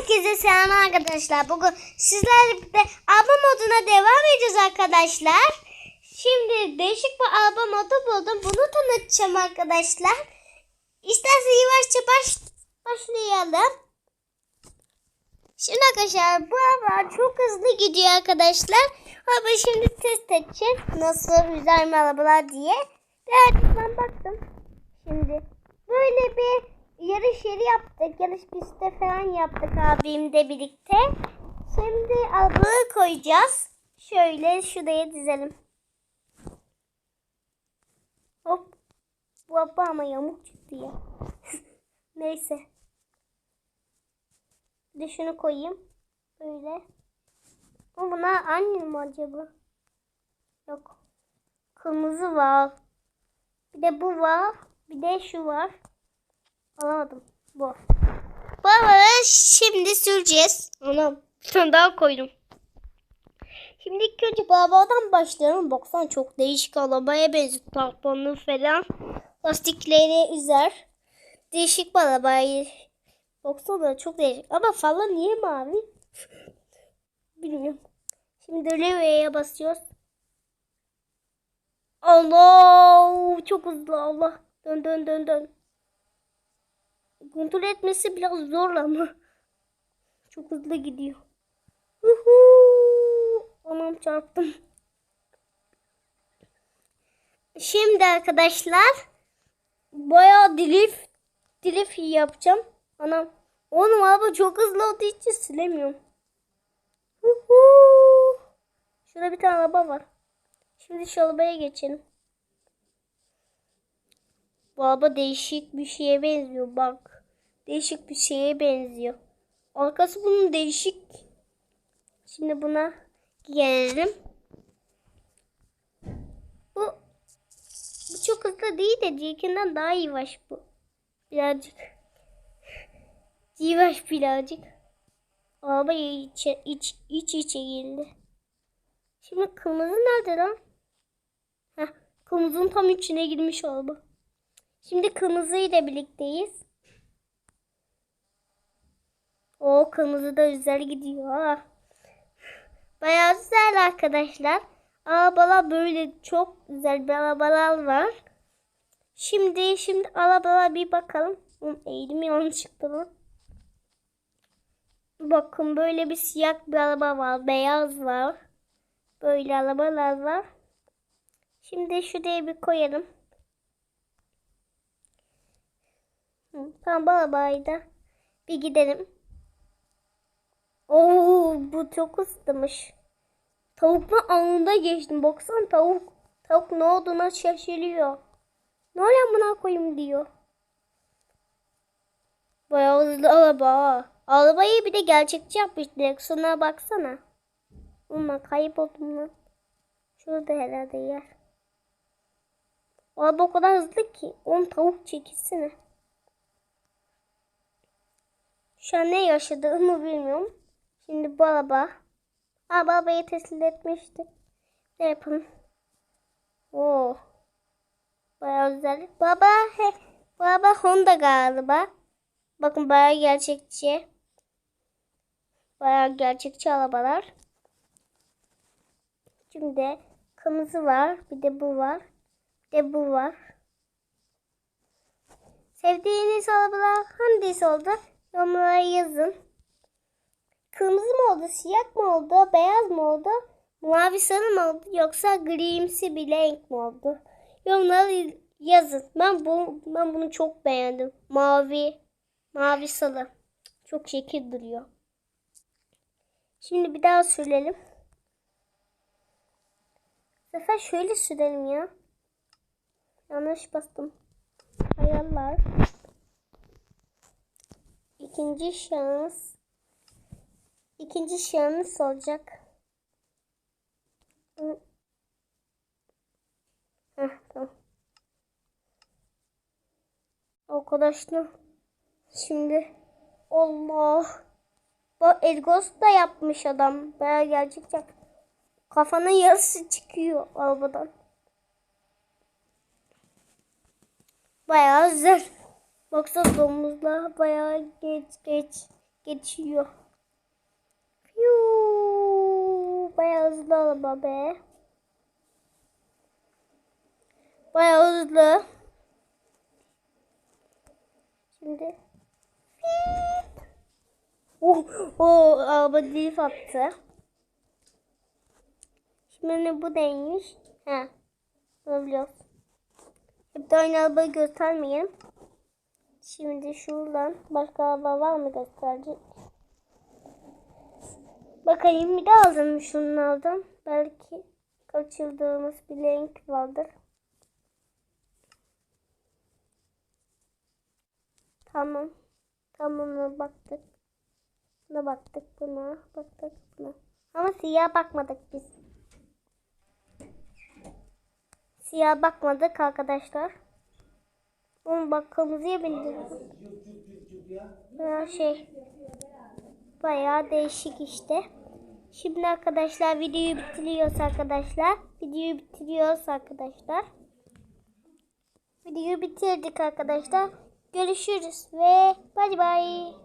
Herkese selam arkadaşlar. Bugün sizlerle birlikte araba moduna devam edeceğiz arkadaşlar. Şimdi değişik bir araba modu buldum. Bunu tanıtacağım arkadaşlar. İsterseniz yavaşça baş, başlayalım. Şimdi arkadaşlar bu araba çok hızlı gidiyor arkadaşlar. Ama şimdi test edeceğiz. Nasıl güzel mi arabalar diye. Birazcık ben baktım. Şimdi böyle bir yarış yeri yaptık. Yarış pisti falan yaptık abimle birlikte. Şimdi arabayı koyacağız. Şöyle şuraya dizelim. Hop. Bu araba ama yamuk çıktı ya. Neyse. Bir de şunu koyayım. Böyle. Ama buna aynı mı acaba? Yok. Kırmızı var. Bir de bu var. Bir de şu var. Alamadım. Bu. Arabayı şimdi süreceğiz. Anam. Bir daha koydum. Şimdi ilk önce bu arabadan başlayalım. Baksana çok değişik arabaya benziyor. Tamponu falan. Lastikleri üzer. Değişik bir. Baksana çok değişik. Ama falan niye mavi? Bilmiyorum. Şimdi Leve'ye basıyoruz. Allah! Çok hızlı Allah. Dön dön dön dön. Kontrol etmesi biraz zor ama. Çok hızlı gidiyor. Uhu! Anam çarptım. Şimdi arkadaşlar bayağı drift drift yapacağım. Anam. Oğlum araba çok hızlı olduğu için silemiyorum. Uhu! Şurada bir tane araba var. Şimdi şu arabaya geçelim. Bu araba değişik bir şeye benziyor bak. Değişik bir şeye benziyor. Arkası bunun değişik. Şimdi buna gelelim. Bu, bu çok hızlı değil de diğerkinden daha yavaş bu. Birazcık. Yavaş birazcık. Araba iç, iç, iç içe girdi. Şimdi kırmızı nerede lan? Heh, kırmızının tam içine girmiş araba. Şimdi kırmızı ile birlikteyiz. O kırmızı da güzel gidiyor. Bayağı güzel arkadaşlar. Arabalar böyle çok güzel bir arabalar var. Şimdi şimdi arabalara bir bakalım. Oğlum, Eğilim yanlışlıkla lan. Bakın böyle bir siyah bir araba var. Beyaz var. Böyle arabalar var. Şimdi şuraya bir koyalım. Bu arabayı da bir gidelim. Oo bu çok ısıtmış. Tavukla anında geçtim. Baksana tavuk. Tavuk ne olduğuna şaşırıyor. Ne oluyor buna koyayım diyor. Bayağı hızlı araba. Arabayı bir de gerçekçi yapmış. Direksiyona baksana. Ama kayboldum lan. Şurada herhalde yer. Araba o kadar hızlı ki. On tavuk çekilsene. Şu an ne yaşadığımı bilmiyorum. Şimdi bu araba. Aa, arabayı teslim etmiştik. Ne yapalım? Oo. Bayağı güzel. Baba, he, bu araba Honda galiba. Bakın bayağı gerçekçi. Bayağı gerçekçi arabalar. Şimdi kırmızı var. Bir de bu var. Bir de bu var. Sevdiğiniz arabalar hangisi oldu? Yorumlara yazın. Kırmızı mı oldu, siyah mı oldu, beyaz mı oldu, mavi sarı mı oldu yoksa grimsi bir renk mi oldu? Yorumlara yazın. Ben bu ben bunu çok beğendim. Mavi, mavi sarı. Çok şekil duruyor. Şimdi bir daha sürelim. Bu sefer şöyle sürelim ya. Yanlış bastım. Hayaller. İkinci şans. İkinci şans olacak. Arkadaşlar. Şimdi Allah. Bu Elgos da yapmış adam. Baya gerçekten. Kafanın yarısı çıkıyor arabadan. Bayağı güzel. Baksana domuzlar bayağı geç geç geçiyor. Bayağı hızlı araba be. Bayağı hızlı. Şimdi. Oh, oh, araba drift attı. Şimdi bu neymiş? Ha. Olabiliyoruz. Hep de aynı arabayı göstermeyelim. Şimdi şuradan başka araba var mı gösterecek? Bakayım bir de aldım şunlardan. Belki kaçırdığımız bir renk vardır. Tamam. Tamam baktık. Buna baktık buna. Baktık buna. Ama siyah bakmadık biz. Siyah bakmadık arkadaşlar. Oğlum bak kırmızıya bindirdim. Bayağı şey. Bayağı değişik işte. Şimdi arkadaşlar videoyu bitiriyoruz arkadaşlar. Videoyu bitiriyoruz arkadaşlar. Videoyu bitirdik arkadaşlar. Görüşürüz ve bay bay.